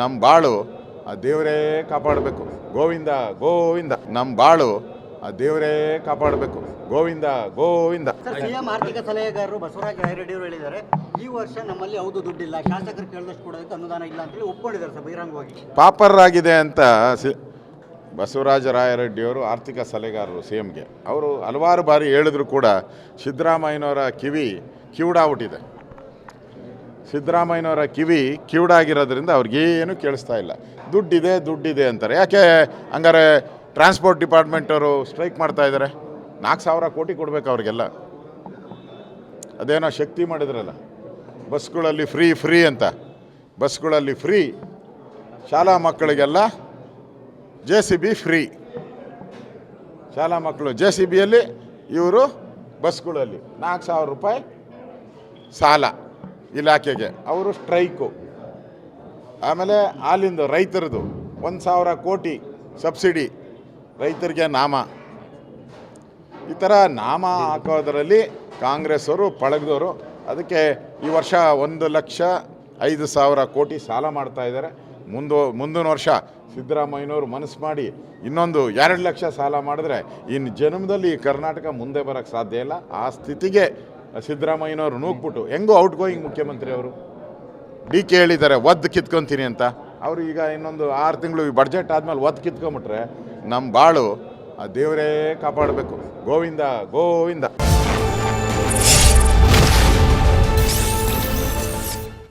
ನಮ್ಮ ಬಾಳು ಆ ದೇವರೇ ಕಾಪಾಡಬೇಕು. ಗೋವಿಂದ ಗೋವಿಂದ. ನಮ್ಮ ಬಾಳು ಆ ದೇವರೇ ಕಾಪಾಡಬೇಕು. ಗೋವಿಂದ ಗೋವಿಂದ. ಸಿಎಂ ಆರ್ಥಿಕ ಸಲಹೆಗಾರರು ಬಸವರಾಜ ರಾಯರೆಡ್ಡಿ ಅವರು ಹೇಳಿದ್ದಾರೆ ಈ ವರ್ಷ ನಮ್ಮಲ್ಲಿ ಯಾವುದು ದುಡ್ಡಿಲ್ಲ ಶಾಸಕರು ಕೇಳಿದಷ್ಟು ಕೊಡೋದಕ್ಕೆ ಅನುದಾನ ಇಲ್ಲ ಅಂತೇಳಿ ಒಪ್ಕೊಂಡಿದ್ದಾರೆ ಸರ್ ಬಹಿರಂಗವಾಗಿ. ಪಾಪರ್ರಾಗಿದೆ ಅಂತ ಸಿ ಬಸವರಾಜ ರಾಯರೆಡ್ಡಿಯವರು ಆರ್ಥಿಕ ಸಲಹೆಗಾರರು ಸಿ ಎಮ್ಗೆ. ಅವರು ಹಲವಾರು ಬಾರಿ ಹೇಳಿದ್ರು ಕೂಡ ಸಿದ್ದರಾಮಯ್ಯನವರ ಕಿವಿ ಕಿವುಡಾಗ್ಬಿಟ್ಟಿದೆ. ಸಿದ್ದರಾಮಯ್ಯನವರ ಕಿವಿ ಕಿವುಡಾಗಿರೋದ್ರಿಂದ ಅವ್ರಿಗೇನು ಕೇಳಿಸ್ತಾ ಇಲ್ಲ. ದುಡ್ಡಿದೆ ದುಡ್ಡಿದೆ ಅಂತಾರೆ. ಯಾಕೆ ಹಂಗಾರೆ ಟ್ರಾನ್ಸ್ಪೋರ್ಟ್ ಡಿಪಾರ್ಟ್ಮೆಂಟವರು ಸ್ಟ್ರೈಕ್ ಮಾಡ್ತಾ ಇದ್ದಾರೆ ನಾಲ್ಕು ಸಾವಿರ ಕೋಟಿ ಕೊಡ್ಬೇಕು ಅವ್ರಿಗೆಲ್ಲ. ಅದೇನೋ ಶಕ್ತಿ ಮಾಡಿದ್ರಲ್ಲ. ಬಸ್ಗಳಲ್ಲಿ ಫ್ರೀ ಫ್ರೀ ಅಂತ. ಬಸ್ಗಳಲ್ಲಿ ಫ್ರೀ ಶಾಲಾ ಮಕ್ಕಳಿಗೆಲ್ಲ ಜೆ ಸಿ ಬಿ ಫ್ರೀ ಶಾಲಾ ಮಕ್ಕಳು ಜೆ ಸಿ ಬಿಯಲ್ಲಿ ಇವರು ಬಸ್ಗಳಲ್ಲಿ. ನಾಲ್ಕು ಸಾವಿರ ರೂಪಾಯಿ ಸಾಲ. ಇಲಾಖೆಗೆ. ಅವರು ಸ್ಟ್ರೈಕು. ಆಮೇಲೆ ಹಾಲಿಂದು ರೈತರದು ಒಂದು ಸಾವಿರ ಕೋಟಿ ಸಬ್ಸಿಡಿ, ರೈತರಿಗೆ ನಾಮ. ಈ ಥರ ನಾಮ ಹಾಕೋದರಲ್ಲಿ ಕಾಂಗ್ರೆಸ್ಸವರು ಪಳಗದವರು ಅದಕ್ಕೆ ಈ ವರ್ಷ ಒಂದು ಲಕ್ಷ ಐದು ಸಾವಿರ ಕೋಟಿ ಸಾಲ ಮಾಡ್ತಾ ಇದ್ದಾರೆ. ಮುಂದು, ಮುಂದಿನ ವರ್ಷ ಸಿದ್ದರಾಮಯ್ಯನವರು ಮನಸ್ಸು ಮಾಡಿ ಇನ್ನೊಂದು ಎರಡು ಲಕ್ಷ ಸಾಲ ಮಾಡಿದ್ರೆ ಇನ್ನು ಜನ್ಮದಲ್ಲಿ ಕರ್ನಾಟಕ ಮುಂದೆ ಬರೋಕ್ಕೆ ಸಾಧ್ಯ ಇಲ್ಲ. ಆ ಸ್ಥಿತಿಗೆ ಸಿದ್ದರಾಮಯ್ಯನವರು ನೂಗ್ಬಿಟ್ಟು ಹೆಂಗೋ ಔಟ್ ಗೋಯಿಂಗ್ ಮುಖ್ಯಮಂತ್ರಿ ಅವರು. ಡಿ ಕೆ ಹೇಳಿದ್ದಾರೆ ಒದ್ದು ಕಿತ್ಕೊತೀನಿ ಅಂತ. ಅವರು ಈಗ ಇನ್ನೊಂದು ಆರು ತಿಂಗಳು ಈ ಬಡ್ಜೆಟ್ ಆದಮೇಲೆ ಒದ್ದು ಕಿತ್ಕೊಂಬಿಟ್ರೆ ನಮ್ಮ ಬಾಳು ಆ ದೇವರೇ ಕಾಪಾಡಬೇಕು. ಗೋವಿಂದ ಗೋವಿಂದ.